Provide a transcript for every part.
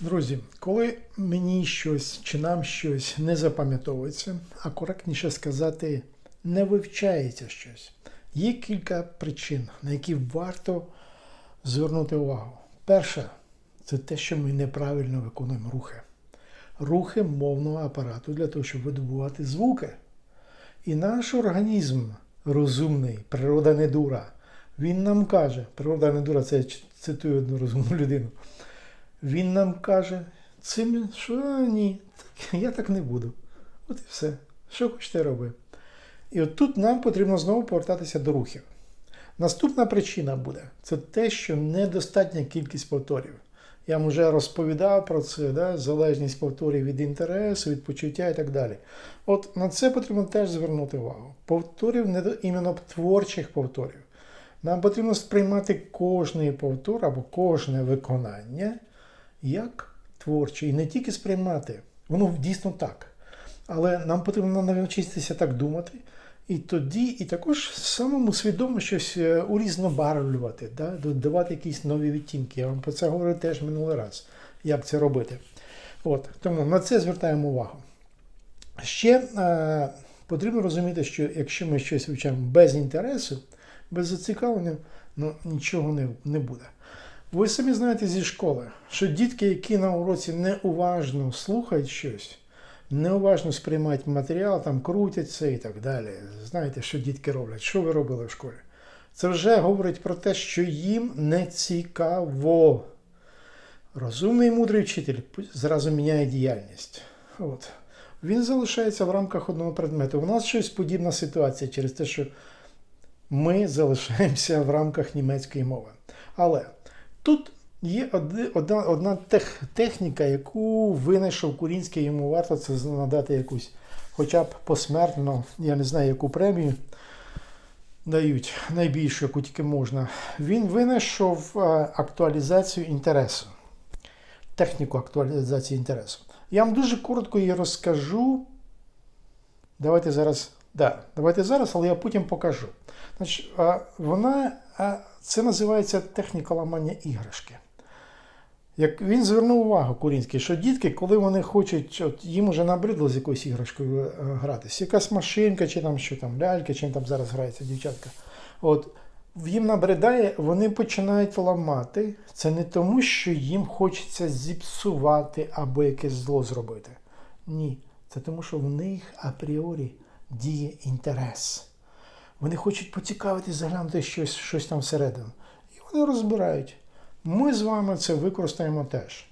Друзі, коли мені щось чи нам щось не запам'ятовується, а коректніше сказати, не вивчається щось, є кілька причин, на які варто звернути увагу. Перше, це те, що ми неправильно виконуємо рухи. Рухи мовного апарату для того, щоб видобувати звуки. І наш організм розумний, природа не дура. Він нам каже, природа не дура, це я цитую одну розумну людину. Він нам каже, цим, що «А, ні, так, я так не буду. От і все. Що хочете роби. І от тут нам потрібно знову повертатися до рухів. Наступна причина буде це те, що недостатня кількість повторів. Я вам вже розповідав про це, да? залежність повторів від інтересу, від почуття і так далі. От на це потрібно теж звернути увагу. Повторів не до- іменно творчих повторів. Нам потрібно сприймати кожний повтор або кожне виконання як творче. І не тільки сприймати, воно дійсно так. Але нам потрібно навчитися так думати. І тоді, і також самому свідомо щось е, урізнобарвлювати, да? додавати якісь нові відтінки. Я вам про це говорив теж минулий раз, як це робити. От, тому на це звертаємо увагу. Ще е, потрібно розуміти, що якщо ми щось вивчаємо без інтересу, без зацікавлення, ну нічого не, не буде. Ви самі знаєте зі школи, що дітки, які на уроці неуважно слухають щось, неуважно сприймають матеріал, там крутяться і так далі. Знаєте, що дітки роблять? Що ви робили в школі? Це вже говорить про те, що їм не цікаво. Розумний мудрий вчитель зразу міняє діяльність. От. Він залишається в рамках одного предмету. У нас щось подібна ситуація через те, що ми залишаємося в рамках німецької мови. Але тут є одна, одна тех, техніка, яку винайшов Курінський, йому варто це надати якусь, хоча б посмертно, я не знаю, яку премію дають, найбільшу, яку тільки можна. Він винайшов е, актуалізацію інтересу, техніку актуалізації інтересу. Я вам дуже коротко її розкажу. Давайте зараз. Да, давайте зараз, але я потім покажу. Значить, вона, це називається техніка ламання іграшки. Як він звернув увагу Курінський, що дітки, коли вони хочуть, от їм уже набридло з якоюсь іграшкою е, гратись, якась машинка, чи там що там, лялька, чим там зараз грається дівчатка. От, їм набридає, вони починають ламати. Це не тому, що їм хочеться зіпсувати або якесь зло зробити. Ні. Це тому, що в них апріорі діє інтерес. Вони хочуть поцікавитись, заглянути щось, щось там всередину. І вони розбирають. Ми з вами це використаємо теж.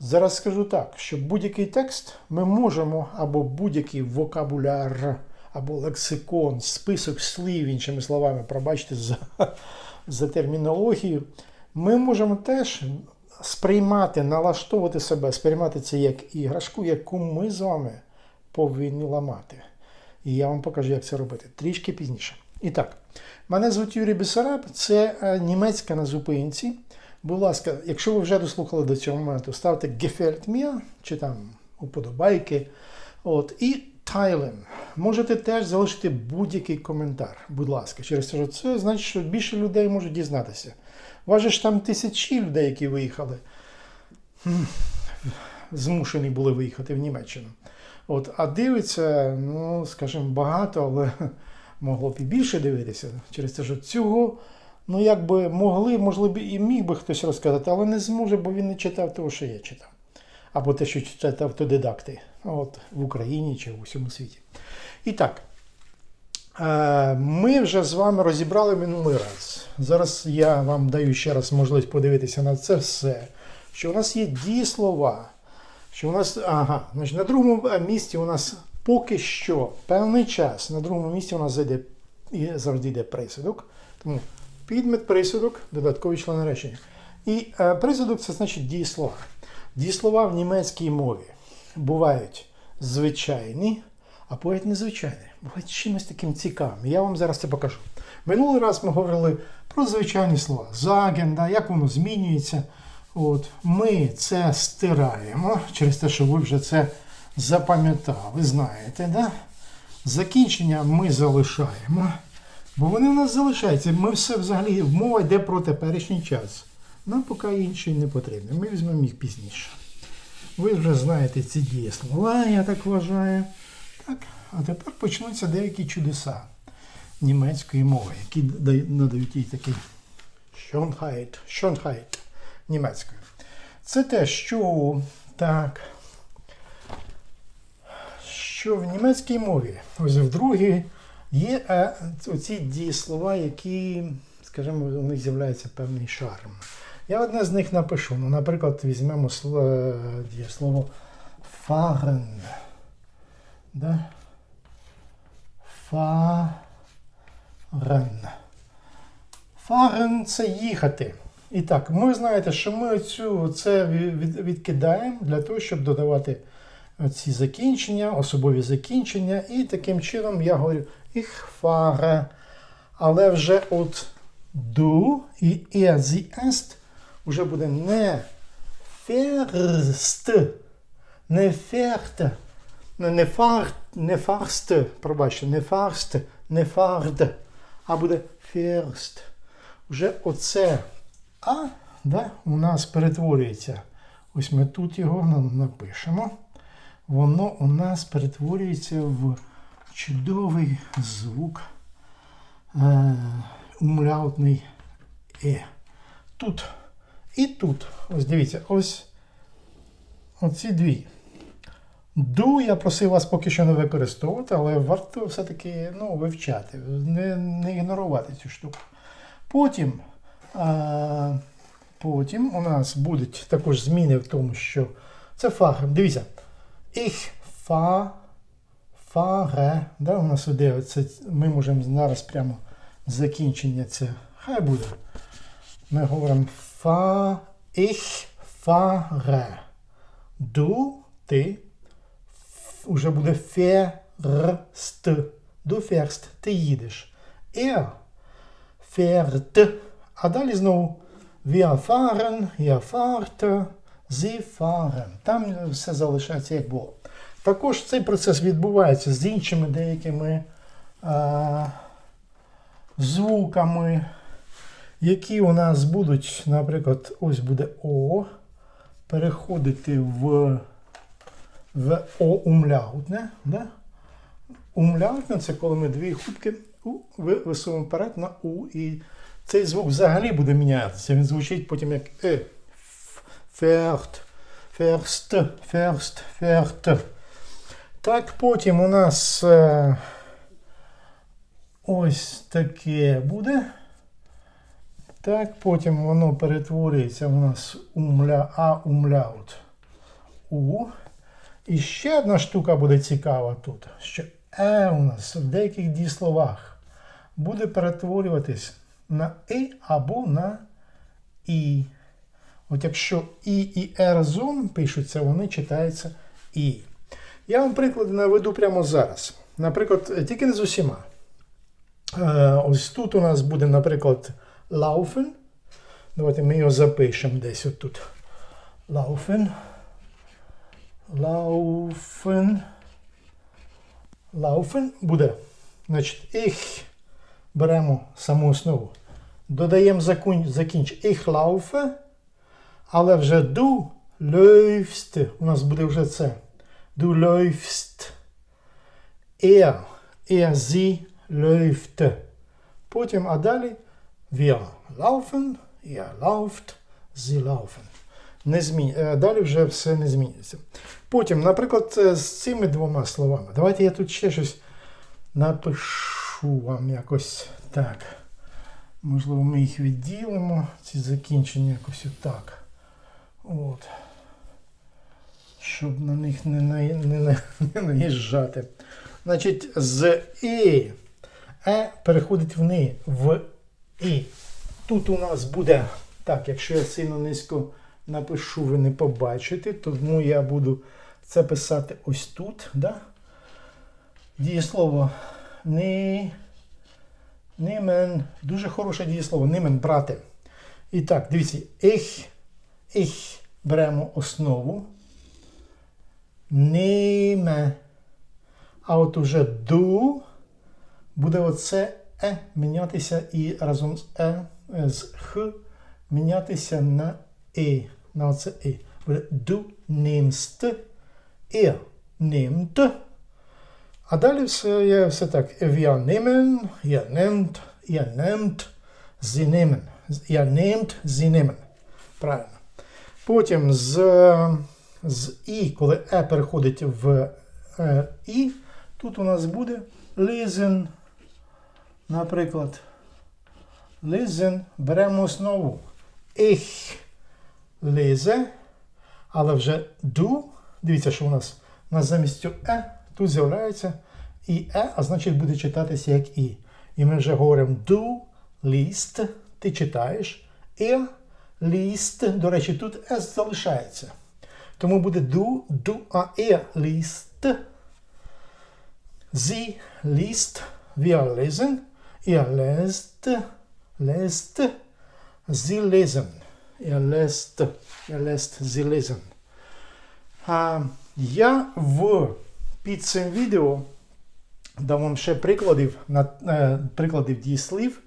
Зараз скажу так, що будь-який текст ми можемо або будь-який вокабуляр, або лексикон, список слів, іншими словами, пробачте за, за термінологію, ми можемо теж сприймати, налаштовувати себе, сприймати це як іграшку, яку ми з вами повинні ламати. І я вам покажу, як це робити трішки пізніше. І так, мене звуть Юрій Бесараб, це е, німецька на зупинці. Будь ласка, якщо ви вже дослухали до цього моменту, ставте Gefällt mir, чи там уподобайки. От, і Тайлен. Можете теж залишити будь-який коментар, будь ласка, через те, що це значить, що більше людей можуть дізнатися. Важе ж там тисячі людей, які виїхали, змушені були виїхати в Німеччину. От, а дивиться, ну, скажімо, багато, але могло б і більше дивитися через те, що цього, ну, якби могли, можливо, і міг би хтось розказати, але не зможе, бо він не читав того, що я читав. Або те, що читають автодидакти от, в Україні чи в усьому світі. І так, е, ми вже з вами розібрали минулий раз. Зараз я вам даю ще раз можливість подивитися на це все. Що у нас є дієслова, що у нас, ага, значить, на другому е, місці у нас поки що певний час. На другому місці у нас зайде завжди йде присудок. Тому підмет, присудок, додаткові члени речення. І е, присудок це значить дієслова. Дієслова в німецькій мові бувають звичайні, а бувають незвичайні. Бувають чимось таким цікавим. Я вам зараз це покажу. Минулий раз ми говорили про звичайні слова. Заген, як воно змінюється. От, Ми це стираємо через те, що ви вже це запам'ятали, знаєте, да? Закінчення ми залишаємо, бо вони в нас залишаються. Ми все взагалі, мова йде про теперішній час. Нам поки інший не потрібен. Ми візьмемо їх пізніше. Ви вже знаєте ці дієслова, я так вважаю. Так, а тепер почнуться деякі чудеса німецької мови, які надають їй такий Schönheit, Schönheit німецькою. Це те, що так, що в німецькій мові, ось в другій, є е, оці дієслова, які, скажімо, у них з'являється певний шарм. Я одне з них напишу. Ну, наприклад, візьмемо е, дієслово fahren. Да? Fahren. Fahren – це їхати. І так, ми знаєте, що ми цю це від- від- відкидаємо для того, щоб додавати ці закінчення, особові закінчення. І таким чином я говорю fahre. Але вже от du і sie ist вже буде не fährst, не fährt, не, фарт, не фарст, пробачте, не фарст, не фард, а буде fährst. Вже оце а да, у нас перетворюється. Ось ми тут його напишемо. Воно у нас перетворюється в чудовий звук е, умляутний е. Тут і тут. Ось дивіться, ось оці дві. Ду я просив вас поки що не використовувати, але варто все-таки ну, вивчати, не, не ігнорувати цю штуку. Потім, а, потім у нас будуть також зміни в тому, що це фахр. Дивіться. Ich fa, fahre, да, у нас іде оце, ми можемо зараз прямо закінчення це. Хай буде. Ми говоримо fa, ich fahre. Du, ти. Уже буде fährst. Du fährst, ти їдеш. Er fährt. А далі знову wir fahren, ihr fahrt, sie fahren. Там все залишається як було. Також цей процес відбувається з іншими деякими а, звуками, які у нас будуть, наприклад, ось буде О, переходити в, в О умляутне. Да? Умляутне це коли ми дві губки у, ви- висуваємо вперед на У. І цей звук взагалі буде мінятися. Він звучить потім як Е. Ферт, ферст, ферст, ферт. Так, потім у нас е, ось таке буде. Так, потім воно перетворюється у нас умля, а умляут у. І ще одна штука буде цікава тут, що е у нас в деяких дієсловах буде перетворюватись на і або на і. От якщо і і е разом пишуться, вони читаються і. Я вам приклади наведу прямо зараз. Наприклад, тільки не з усіма. Е, Ось тут у нас буде, наприклад, laufen. Давайте ми його запишемо десь отут. Laufen. Laufen. Laufen буде. Значить, ich беремо саму основу. Додаємо закінч ich laufe. Але вже du läufst. У нас буде вже це. Du läufst. Er. Er, sie läuft. Потім, а далі wir laufen, er lauft, sie laufen. Не змін... Далі вже все не змінюється. Потім, наприклад, з цими двома словами. Давайте я тут ще щось напишу вам якось так. Можливо, ми їх відділимо, ці закінчення якось отак. От. Щоб на них не, на... не, на... не наїжджати. Значить, з І Е переходить в Ни, в І. Тут у нас буде, так, якщо я сильно низько напишу, ви не побачите, тому я буду це писати ось тут. Да? Дієслово ни, нимен. Дуже хороше дієслово. Нимен брати. І так, дивіться, ich, ich беремо основу. Ниме. А от уже du буде оце е мінятися і разом з е, з х мінятися на і, на оце і. Буде du nimmst, er nimmt. А далі все є все так. Wir nehmen, ihr nehmt, ihr nehmt, sie nehmen. Ihr. Правильно. Потім з, з І, коли Е переходить в е, І, тут у нас буде listen. Наприклад, listen. Беремо основу. Ich lese, але вже do. Дивіться, що у нас, у нас замість Е тут з'являється і Е, а значить буде читатися як І. І ми вже говоримо do, list, ти читаєш. Er liest, до речі, тут S залишається. Тому буде du, du, а er liest. Sie liest, wir lesen, ihr lest, lest, sie lesen. Ihr lest, ihr lest, sie lesen. А, я в під цим відео дам вам ще прикладів, е, прикладів дієслів,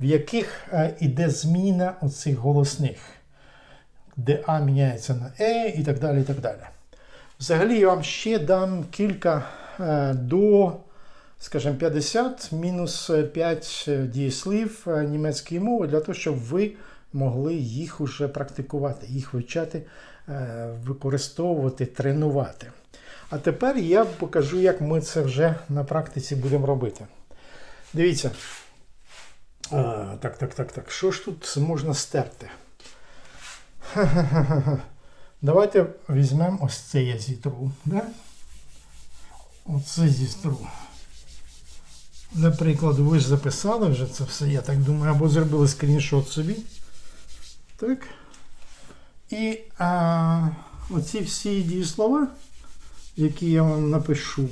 в яких е, іде зміна оцих голосних, де А міняється на Е і так далі. і так далі. Взагалі я вам ще дам кілька е, до, скажімо, 50 мінус 5 дієслів німецької мови для того, щоб ви могли їх уже практикувати, їх вивчати, використовувати, тренувати. А тепер я покажу, як ми це вже на практиці будемо робити. Дивіться. А, так, так, так, так. Що ж тут можна стерти? Давайте візьмемо ось це я зітру. Да? Оце зітру. Для прикладу, ви ж записали вже це все, я так думаю, або зробили скріншот собі. Так. І а, оці всі дієслова, які я вам напишу,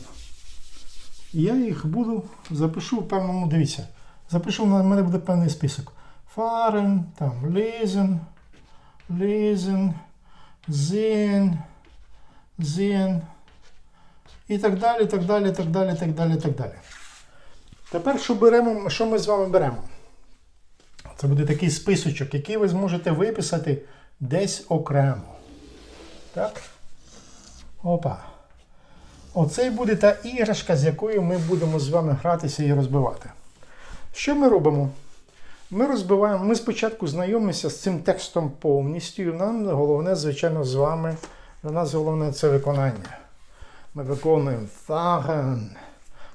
я їх буду запишу в певному, дивіться. Запишу, на мене буде певний список. Fahren, там, lesen, lesen, sehen, sehen, і так далі, так далі, так далі, так далі, так далі. Тепер що беремо, що ми з вами беремо? Це буде такий списочок, який ви зможете виписати десь окремо. Так? Опа. Оце і буде та іграшка, з якою ми будемо з вами гратися і розбивати. Що ми робимо? Ми розбиваємо, ми спочатку знайомимося з цим текстом повністю. і Нам головне, звичайно, з вами. Для нас головне це виконання. Ми виконуємо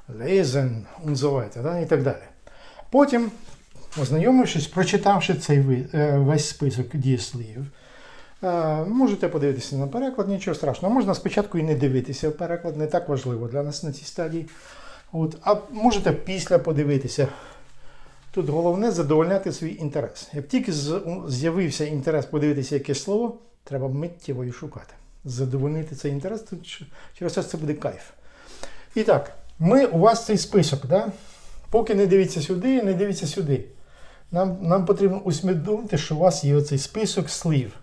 lesen und да, і так далі. Потім, ознайомившись, прочитавши цей е, весь список дієслів, можете подивитися на переклад, нічого страшного. Можна спочатку і не дивитися в переклад, не так важливо для нас на цій стадії. От, а можете після подивитися. Тут головне задовольняти свій інтерес. Як тільки з'явився інтерес подивитися якесь слово, треба миттєво і шукати. Задовольнити цей інтерес, то через це це буде кайф. І так, ми, у вас цей список, да? поки не дивіться сюди, не дивіться сюди. Нам, нам потрібно усвідомити, що у вас є оцей список слів.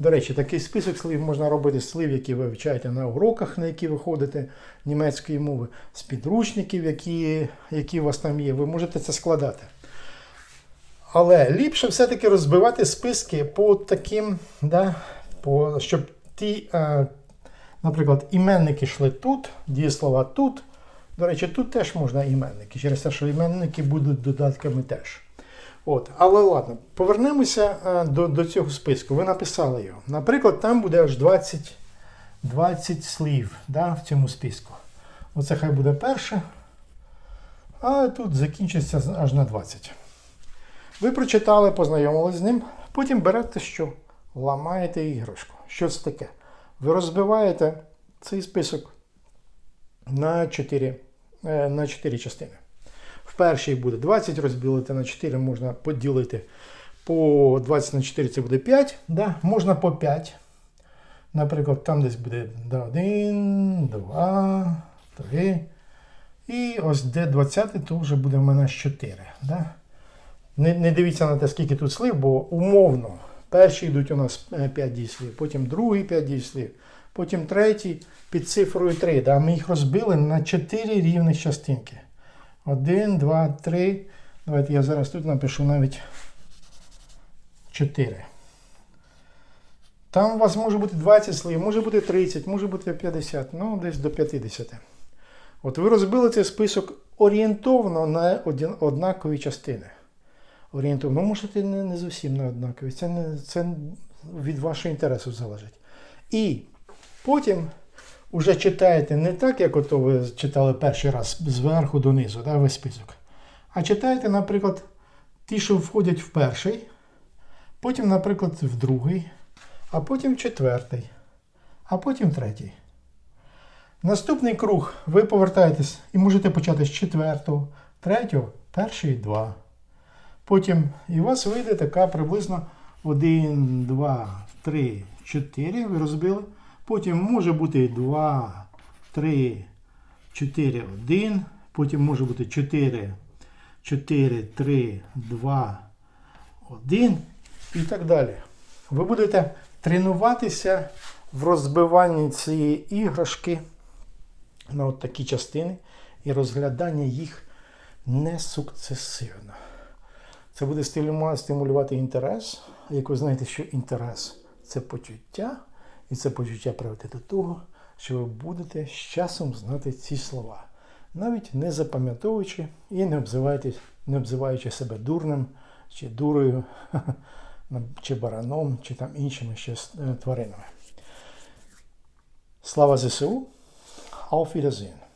До речі, такий список слів можна робити з слів, які ви вивчаєте на уроках, на які ви ходите німецької мови, з підручників, які, які у вас там є. Ви можете це складати. Але ліпше все-таки розбивати списки по таким, да, по, щоб ті, е, наприклад, іменники йшли тут, дієслова тут. До речі, тут теж можна іменники, через те, що іменники будуть додатками теж. От, але ладно, повернемося е, до, до цього списку. Ви написали його. Наприклад, там буде аж 20, 20 слів да, в цьому списку. Оце хай буде перше. А тут закінчиться аж на 20. Ви прочитали, познайомились з ним, потім берете що? Ламаєте іграшку. Що це таке? Ви розбиваєте цей список на 4, е, на 4 частини. В першій буде 20, розділити на 4 можна поділити. По 20 на 4 це буде 5. Да? Можна по 5. Наприклад, там десь буде 1, 2, 3. І ось де 20, то вже буде в мене 4. Да? Не, не дивіться на те, скільки тут слів, бо умовно. Перші йдуть у нас 5 дійслів, потім другий 5 дійслів, потім третій під цифрою 3. Да? Ми їх розбили на 4 рівних частинки. 1, 2, 3. Давайте я зараз тут напишу навіть 4. Там у вас може бути 20 слів, може бути 30, може бути 50, ну десь до 50. От ви розбили цей список орієнтовно на однакові частини. Орієнтовно, ну, можете не, не зовсім на однакові. Це, не, це від вашого інтересу залежить. І потім вже читаєте не так, як ото ви читали перший раз зверху донизу, да, весь список. А читаєте, наприклад, ті, що входять в перший, потім, наприклад, в другий, а потім в четвертий, а потім в третій. Наступний круг ви повертаєтесь і можете почати з четвертого, третього, перший, два. Потім і у вас вийде така приблизно 1, 2, 3, 4. Ви розбили. Потім може бути 2, 3, 4, 1. Потім може бути 4, 4, 3, 2, 1 і так далі. Ви будете тренуватися в розбиванні цієї іграшки на от такі частини і розглядання їх не сукцесивно. Це буде стимулювати, інтерес. Як ви знаєте, що інтерес це почуття, і це почуття приведе до того, що ви будете з часом знати ці слова, навіть не запам'ятовуючи і не не обзиваючи себе дурним чи дурою, чи бараном, чи там іншими ще е, тваринами. Слава ЗСУ! Auf Wiedersehen!